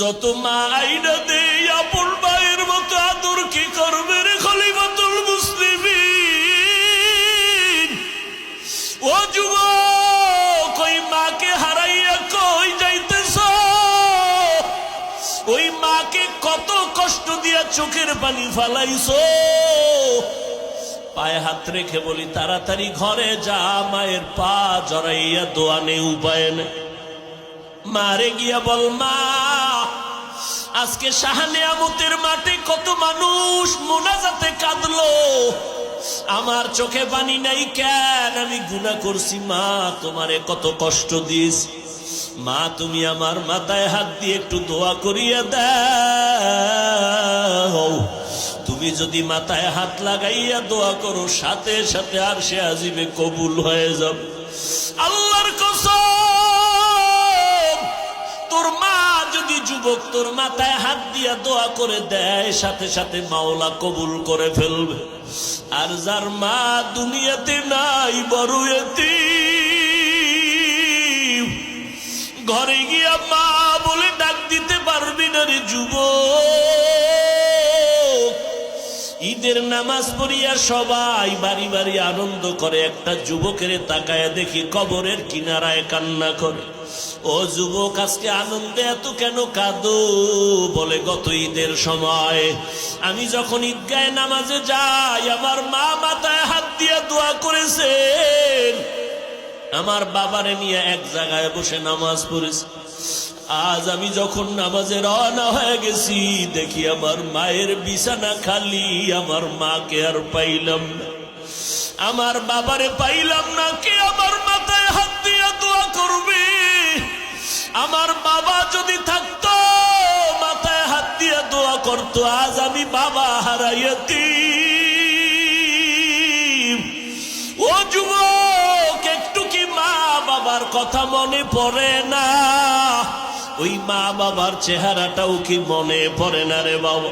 যত মা আইনা দেই আপন মায়ের মতো আদর কি করবে রে খলিফাতুল মুসলিমিন? ও যুবক, ওই মাকে হারাইয়া কই যাইতেছ? ওই মাকে কত কষ্ট দিয়া চোখের পানি ফালাইছো? পায়ে হাত রেখে বলি, তাড়াতাড়ি ঘরে যা, মায়ের পা জড়াইয়া দোয়া নেই উপায় নেই। মারে গিয়া বল, মা, আজকে শাহানে আমতের মাঠে কত মানুষ মোনাজাতে কাঁদলো। আমার চোখে পানি নাই কেন? আমি গুণা করছি, মা, তোমারে কত কষ্ট দিয়েছি। মা, তুমি আমার মাথায় হাত দিয়ে একটু দোয়া করিয়া দাও। তুমি যদি মাথায় হাত লাগাইয়া দোয়া করো, সাথে সাথে আর সে আজিবে কবুল হয়ে যাব। আল্লাহর যুবক তোর মাথায় হাত দিয়া দোয়া করে দেয়, সাথে সাথে মাওলা কবুল করে ফেলবে। আর যার মা দুনিয়াতে নাই, বড় এতে ঘরে গিয়া মা বলে ডাক দিতে পারবি না রে যুবক। ঈদের নামাজ পড়িয়া সবাই বাড়ি বাড়ি আনন্দ করে। একটা যুবকের তাকায় দেখি কবরের কিনারায় কান্না করে। ও যুবক, আজকে আনন্দে এত কেন কাঁদো? বলে, গত ঈদের সময় আমি যখন ঈদগায় নামাজে যাই, আমার মা মাথায় হাত দিয়ে দোয়া করেছেন। আমার বাবারে নিয়ে এক জায়গায় বসে নামাজ পড়েছি। আজ আমি যখন নামাজে রওনা হয়ে গেছি, দেখি আমার মায়ের বিছানা খালি, আমার মাকে আর পাইলাম না। আমার বাবারে পাইলাম না, কে আমার মাথায় হাত দিয়ে দোয়া করবে? আমার বাবা যদি থাকতো, মাথায় হাত দিয়ে দোয়া করতো, আজ আমি বাবা হারাইয়াতি ও যুবক, একটু কি মা বাবার কথা মনে পড়ে না? ওই মা বাবার চেহারাটাও কি মনে পড়ে না রে বাবা?